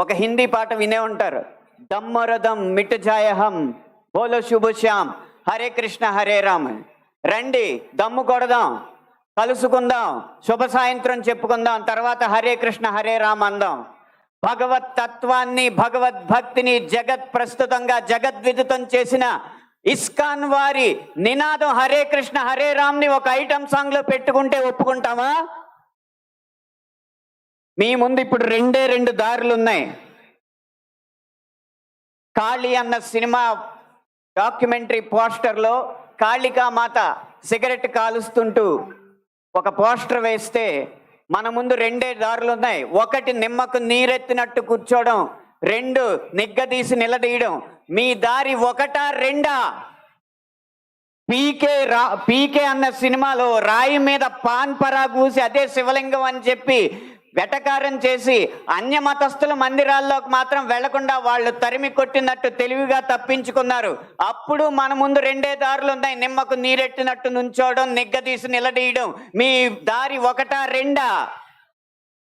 ఒక హిందీ పాట వినే ఉంటారు. దమ్మరదం మిట్ జాయహం బోలో శుభ హరే కృష్ణ హరే రామ్. రండి దమ్ము కొడదాం కలుసుకుందాం శుభ సాయంత్రం చెప్పుకుందాం తర్వాత హరే కృష్ణ హరే రామ్ అందాం. భగవత్ తత్వాన్ని భగవద్ భక్తిని జగత్ ప్రస్తుతంగా జగద్విదితం చేసిన ఇస్కాన్ వారి నినాదం హరే కృష్ణ హరే రామ్ని ఒక ఐటమ్ సాంగ్లో పెట్టుకుంటే ఒప్పుకుంటామా? మీ ముందు ఇప్పుడు రెండే రెండు దారులు ఉన్నాయి కాళీ అన్న సినిమా డాక్యుమెంటరీ పోస్టర్లో కాళికా మాత సిగరెట్ కాలుస్తుంటూ ఒక పోస్టర్ వేస్తే మన ముందు రెండే దారులు ఉన్నాయి ఒకటి నిమ్మకు నీరెత్తినట్టు కూర్చోవడం రెండు నిగ్గదీసి నిలదీయడం మీ దారి ఒకటా రెండా? పీకే రా పీకే అన్న సినిమాలో రాయి మీద పాన్ పరాగూసి అదే శివలింగం అని చెప్పి వెటకారం చేసి అన్య మతస్థుల మందిరాల్లోకి మాత్రం వెళ్ళకుండా వాళ్ళు తరిమి కొట్టినట్టు తెలివిగా తప్పించుకున్నారు. అప్పుడు మన ముందు రెండే దారులు ఉన్నాయి. నిమ్మకు నీరెట్టినట్టు నుంచోవడం నిగ్గదీసి నిలడీయడం మీ దారి ఒకటా రెండా?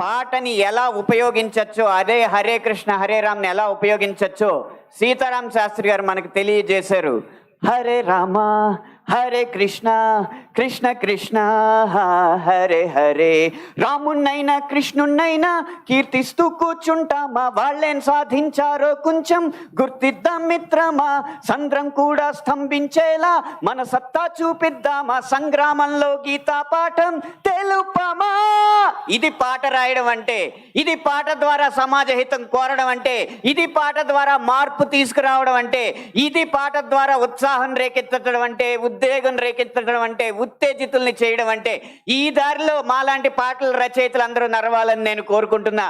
పాటని ఎలా ఉపయోగించచ్చో అదే హరే కృష్ణ హరే రామ్ని ఎలా ఉపయోగించచ్చో సీతారాం శాస్త్రి గారు మనకు తెలియజేశారు. హరే రామ హరే కృష్ణ కృష్ణ కృష్ణ హరే హరే. రాముణ్ణైనా కృష్ణుణ్ణైనా కీర్తిస్తూ కూర్చుంటామా? వాళ్ళేం సాధించారో కొంచెం గుర్తిద్దాం మిత్రమా? సంద్రం కూడా స్తంభించేలా మన సత్తా చూపిద్దామా? సంగ్రామంలో గీతా పాఠం తెలుపమా? ఇది పాట రాయడం అంటే ఇది పాట ద్వారా సమాజ హితం కోరడం అంటే ఇది పాట ద్వారా మార్పు తీసుకురావడం అంటే ఇది పాట ద్వారా ఉత్సాహం రేకెత్తడం అంటే ఉద్వేగం రేకెత్తడం అంటే ఉత్తేజితుల్ని చేయడం అంటే ఈ దారిలో మాలాంటి పాటల రచయితలు అందరూ నరవాలని నేను కోరుకుంటున్నా.